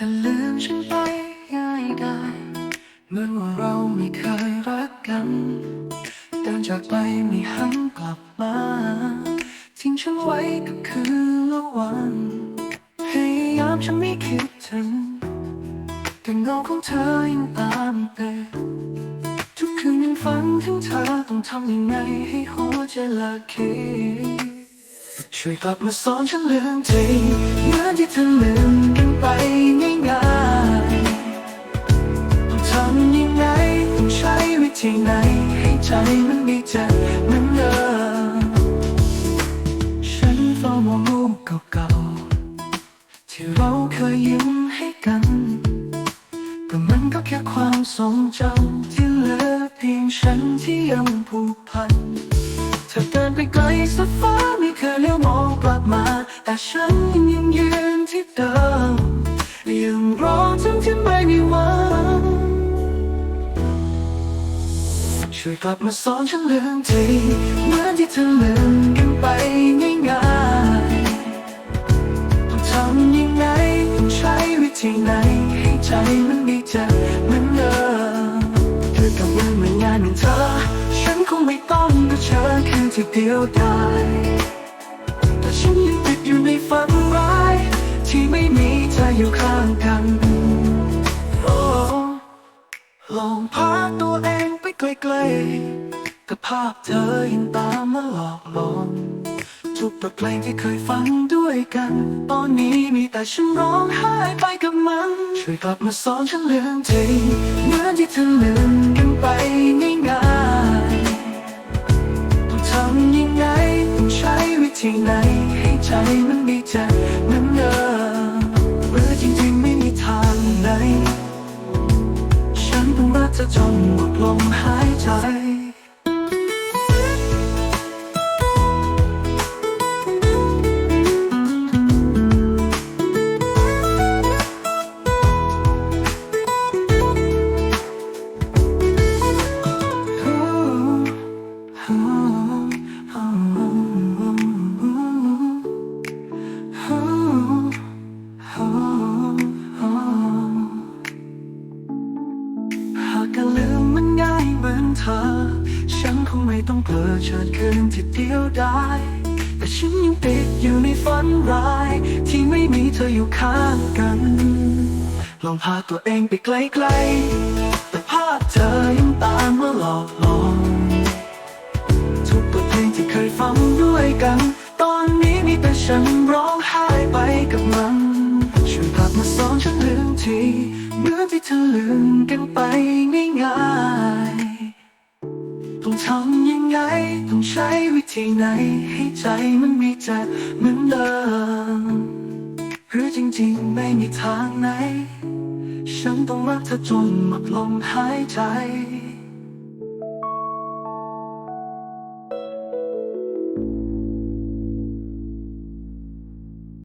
ถ้าลืมฉันไปง่ายได้เหมือนว่าเราไม่เคยรักกัน เดินจากไปไม่หันกลับมาทิ้งฉันไว้กับคืนละวันพยายามฉันไม่คิดถึงแต่เงาของเธอยังตามเติทุกคืนยังฝันถึงเธอต้องทำยังไงให้หัวใจลิกคิดช่วยกลับมาสอนฉันลืมทีเหมือนที่เธอลืมกันไปง่ำยังไงต้องใช้วิธีไหน ให้ใจมันมีเจ็บเหมือนเดิมฉันเฝ้ามองรูปเก่าๆ ที่เราเคยยิ้มให้กันแต่มันก็แค่ความทรงจำที่เหลือเพียงฉันที่ยังผูกพันเธอเดินไปไกลสุดฟ้าไม่เคยเลี้ยวมองกลับมา แต่ฉันยังยืนที่เดิม ช่วยกลับมาสอนฉันลืมทีเหมือนที่เธอลืมกันไปง่ายๆต้องทำยังไงใช้วิธีไหนให้ใจมันมีเจ็บเหมือนเดิมเธอกับยังเหมือนงานของเธอ ฉันคงไม่ต้องเผชิญคืนที่เดียวดายแต่ฉันยังติดอยู่ในฝันร้าย ที่ไม่มีเธออยู่ข้างกัน องไปไกลๆแต่ภาพเธอยังตามมาหลอกหลอนทุกบทเพลงที่เคยฟังด้วยกัน ตอนนี้มีแต่ฉันร้องไห้ไปกับมัน ช่วยกลับมาสอนฉันลืมทีเหมือนที่เธอลืมกันไปง่ายๆต้องทำยังไงต้องใช้วิธีไหน ให้ใจมันมีเจ็บเหมือน จะจนหมดลมหายใจ ต้องเผลอเชิญคืนที่เดียวได้แต่ฉันยังติดอยู่ในฝันร้าย ที่ไม่มีเธออยู่ข้างกัน ลองพาตัวเองไปไกลๆ แต่ภาพเธอยังตามมาหลอกหลอนทุกบทเพลงที่เคยฟังด้วยกัน ตอนนี้มีแต่ฉันร้องไห้ไปกับมันช่วยกลับมาสอนฉันลืมทีเมื่อที่เธอลืมกันไปง่ายๆต้องทำังไงต้องใช้วิธีไหน ให้ใจมันมีใจเหมือนเดิมหรือจริงๆไม่มีทางไหน ฉันต้องรักเธอจนหมดลมหายใจ